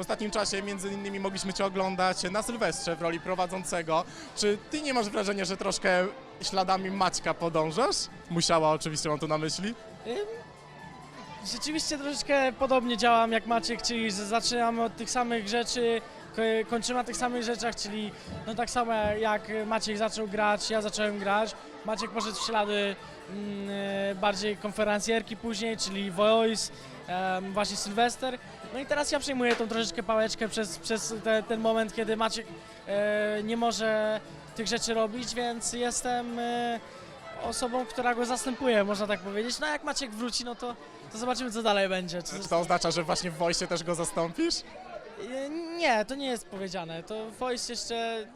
W ostatnim czasie między innymi mogliśmy Cię oglądać na Sylwestrze w roli prowadzącego. Czy Ty nie masz wrażenia, że troszkę śladami Maćka podążasz? Musiała oczywiście, mam tu na myśli. Rzeczywiście troszeczkę podobnie działam jak Maciek, czyli że zaczynamy od tych samych rzeczy, kończymy na tych samych rzeczach, czyli no tak samo jak Maciek zaczął grać, ja zacząłem grać. Maciek poszedł w ślady mm, e, bardziej konferencjerki później, czyli Voice, właśnie Sylwester. No i teraz ja przejmuję tą troszeczkę pałeczkę przez, przez te, ten moment, kiedy Maciek e, nie może tych rzeczy robić, więc jestem e, osobą, która go zastępuje, można tak powiedzieć. No jak Maciek wróci, no to, to zobaczymy, co dalej będzie. Czy Czy to oznacza, że właśnie w Wojsie też go zastąpisz? E, Nie, to nie jest powiedziane. To Voice jeszcze mm,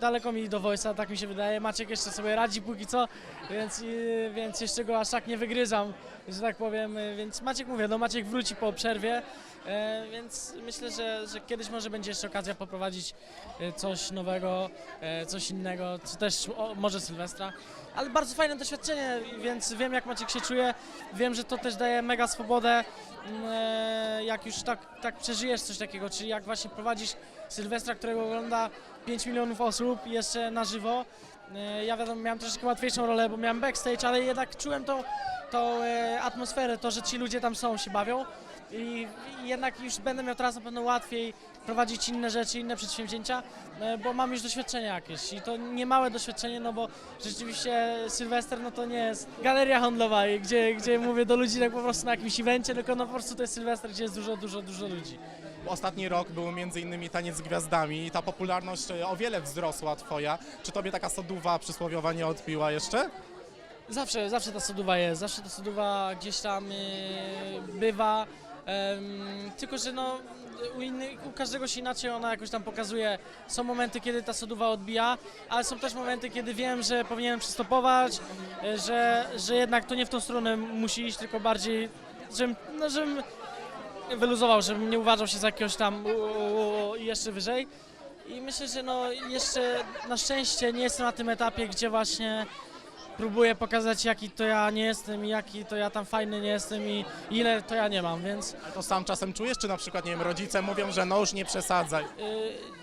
daleko mi do Voice'a, tak mi się wydaje. Maciek jeszcze sobie radzi póki co, więc, e, więc jeszcze go aż tak nie wygryzam, że tak powiem. E, Więc Maciek mówię, no Maciek wróci po przerwie, więc myślę, że, że kiedyś może będzie jeszcze okazja poprowadzić e, coś nowego, e, coś innego, czy też o, może Sylwestra. Ale bardzo fajne doświadczenie, więc wiem jak Maciek się czuje. Wiem, że to też daje mega swobodę Mm, e, jak już tak, tak przeżyjesz coś takiego, czyli jak właśnie prowadzisz Sylwestra, którego ogląda 5 milionów osób jeszcze na żywo. E, Ja wiadomo, miałem troszeczkę łatwiejszą rolę, bo miałem backstage, ale jednak czułem tą, tą e, atmosferę, to, że ci ludzie tam są, się bawią. I, jednak już będę miał teraz na pewno łatwiej prowadzić inne rzeczy, inne przedsięwzięcia, e, bo mam już doświadczenie jakieś i to nie małe doświadczenie, no bo rzeczywiście Sylwester no to nie jest galeria handlowa, gdzie, gdzie mówię do ludzi tak po prostu na jakimś evencie, tylko no po prostu to jest Sylwester, gdzie jest dużo, dużo, dużo ludzi. Ostatni rok był między innymi Taniec z Gwiazdami i ta popularność e, o wiele wzrosła Twoja. Czy Tobie taka soduwa przysłowiowa nie odpiła jeszcze? Zawsze, zawsze ta soduwa jest, zawsze ta soduwa gdzieś tam e, bywa, em, tylko że no u, innych, u każdego się inaczej ona jakoś tam pokazuje. Są momenty, kiedy ta soduwa odbija, ale są też momenty, kiedy wiem, że powinienem przystopować, e, że, że jednak to nie w tą stronę musi iść, tylko bardziej, żebym, no, żebym wyluzował, żebym nie uważał się za jakiegoś tam i jeszcze wyżej. I myślę, że no jeszcze na szczęście nie jestem na tym etapie, gdzie właśnie próbuję pokazać jaki to ja nie jestem i jaki to ja tam fajny nie jestem i ile to ja nie mam, więc Ale to sam czasem czujesz, czy na przykład, nie wiem, rodzice mówią, że no już nie przesadzaj. y,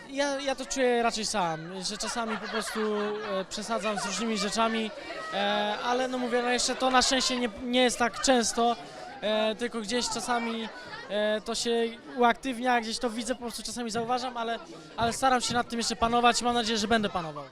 ja, ja to czuję raczej sam, że czasami po prostu e, przesadzam z różnymi rzeczami, e, ale no mówię, no jeszcze to na szczęście nie, nie jest tak często, e, tylko gdzieś czasami e, to się uaktywnia, gdzieś to widzę, po prostu czasami zauważam, ale, ale staram się nad tym jeszcze panować i mam nadzieję, że będę panował.